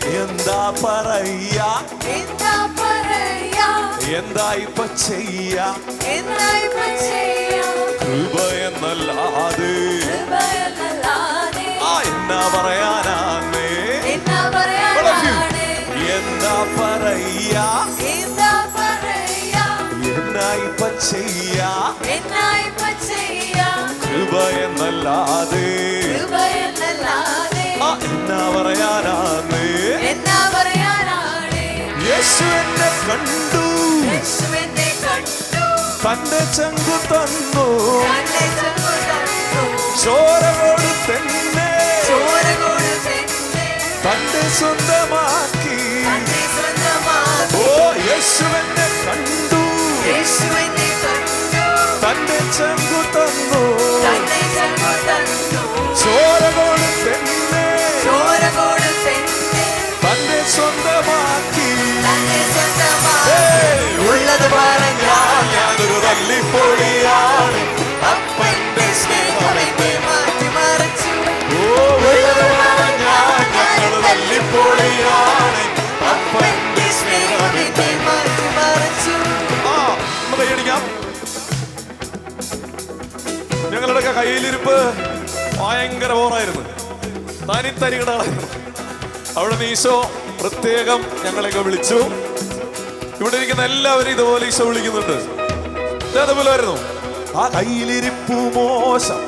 എന്താ പറയാ? എന്താ പറയാ? എന്താ ഇപ്പൊ ചെയ്യാ? എന്താ ഇപ്പൊ ചെയ്യാ? കൃപ എന്നല്ലാതെ ആ എന്നാ പറയാനാന്നേ? എന്താ പറയാനാണ്? എന്താ പറയാ? എന്താ പറയാ? എന്നാ ഇപ്പൊ ചെയ്യാ? യേശുവിനെ കണ്ടു. തന്റെ ചങ്കു തന്നു. ചോരകോട് തന്നെ. തന്റെ സ്വന്തമാക്കി. ഓ യേശുവിനെ കണ്ടു. തന്റെ ചങ്കു തന്നു. കയ്യിലിരിപ്പ് ഭയങ്കര ബോറായിരുന്നു. തനിത്തരികടകളായിരുന്നു അവിടെ നിന്ന് ഈശോ പ്രത്യേകം ഞങ്ങളെയൊക്കെ വിളിച്ചു. ഇവിടെ ഇരിക്കുന്ന എല്ലാവരും ഇതുപോലെ ഈശോ വിളിക്കുന്നുണ്ട്. അതേപോലെ ആയിരുന്നു ആ കയ്യിലിരിപ്പു മോശം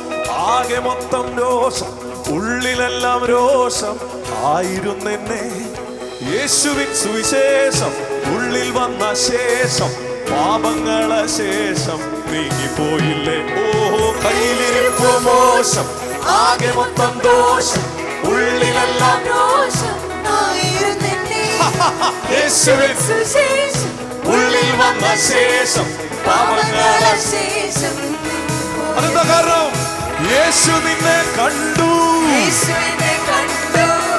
ആകെ മൊത്തം രോഷം ഉള്ളിലെല്ലാം രോഷം. ആയിരുന്നെന്നെ യേശുവിൻ സുവിശേഷം ഉള്ളിൽ വന്ന ശേഷം പാപങ്ങളെ ശേഷം നീങ്ങിപ്പോയില്ലേ? ഓഹോ കയ്യിലിരിപ്പു മോശം ആകെ മൊത്തം ദോഷം. ഉള്ളിലെല്ലാം രോഷം ഉള്ളിൽ വന്ന ശേഷം ശേഷം. അതെന്താ കാരണം? യേശു നിന്നെ കണ്ടു.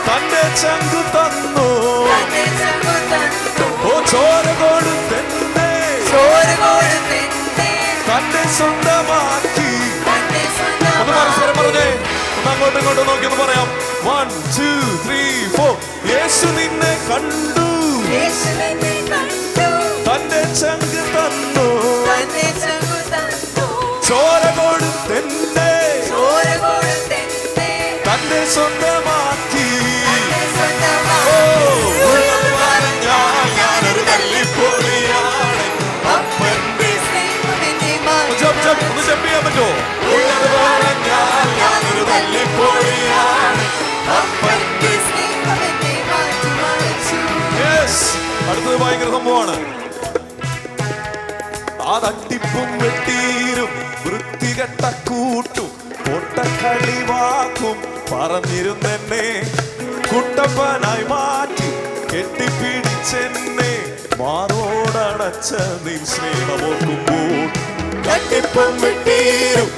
തന്റെ ചങ്കു തന്നു. ഓ ചോര കൊടുത്തെന്നെ അങ്ങോട്ടും ഇങ്ങോട്ടും നോക്കി ഒന്ന് പറയാം. One two three four Yesu നിന്നെ കണ്ടു. യേശുവിനെ തട്ടിപ്പും വെട്ടീരും വൃത്തികെട്ട കൂട്ടും പൊട്ടക്കളി വാക്കും പറഞ്ഞിരുന്നെന്നെ. കുട്ടപ്പനായി മാറ്റി കെട്ടിപ്പിടിച്ചെന്നെ. മാറോടടച്ച നീ സ്നേഹമോർക്കുമ്പോൾ തട്ടിപ്പും വെട്ടീരും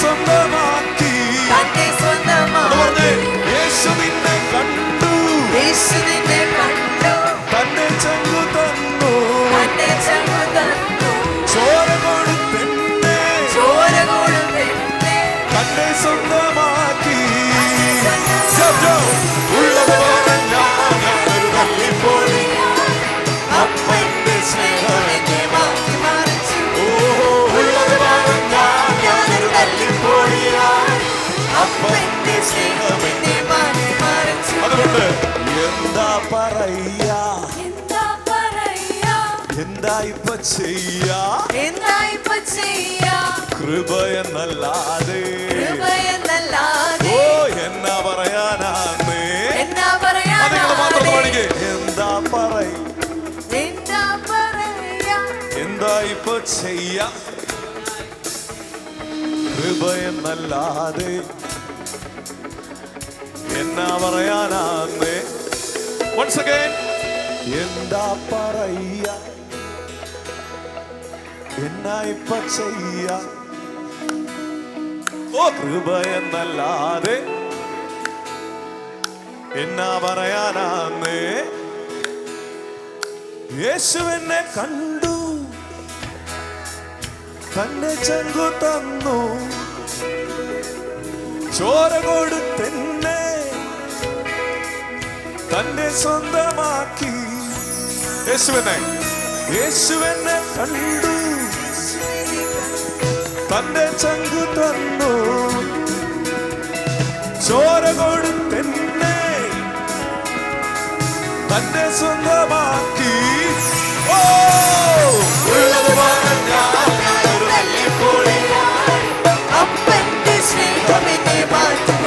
സ്വന്തമാക്കി തന്നെ എന്ന് പറഞ്ഞേ സ്വന്തമാക്കി യേശു നിന്നെ കണ്ടു. യേശുവിനെ അതുകൊണ്ട് എന്താ പറയാ എന്താ പറയാ? എന്താ ഇപ്പൊ ചെയ്യാ? എന്താ ഇപ്പൊ ചെയ്യാ? കൃപയെന്നല്ലാതെ. കൃപയെന്നല്ലാതെ. ഓ എന്നാ പറയാനാന്നേ. എന്നാ നിങ്ങൾ മാത്രം പാടിക്കേ. എന്താ പറയ? എന്താ എന്താ ഇപ്പൊ ചെയ്യ? കൃപ എന്നല്ലാതെ എന്നാ പറയാനാന്നേ? വൺസ് അഗൈൻ എന്താ പറയ എന്നാ ഇപ്പ ചെയ്യ? ഓ കൃപ എന്നല്ലാതെ. എന്നാ പറയാനാന്നേ? യേശു എന്നെ കണ്ടു. തന്നെ ചങ്കു തന്നു. ചോര കൊടുത്തെന്നെ തന്നെ സ്വന്തമാക്കി. യേശുവനെ യേശുവനെ കണ്ടു. തന്റെ ചങ്കു തന്നു. ചോര കൊടുത്തെന്നെ. തന്നെ സ്വന്തമാക്കി. ഓ! ഉള്ളത് സ്നേഹം എന്നെ മാറ്റി.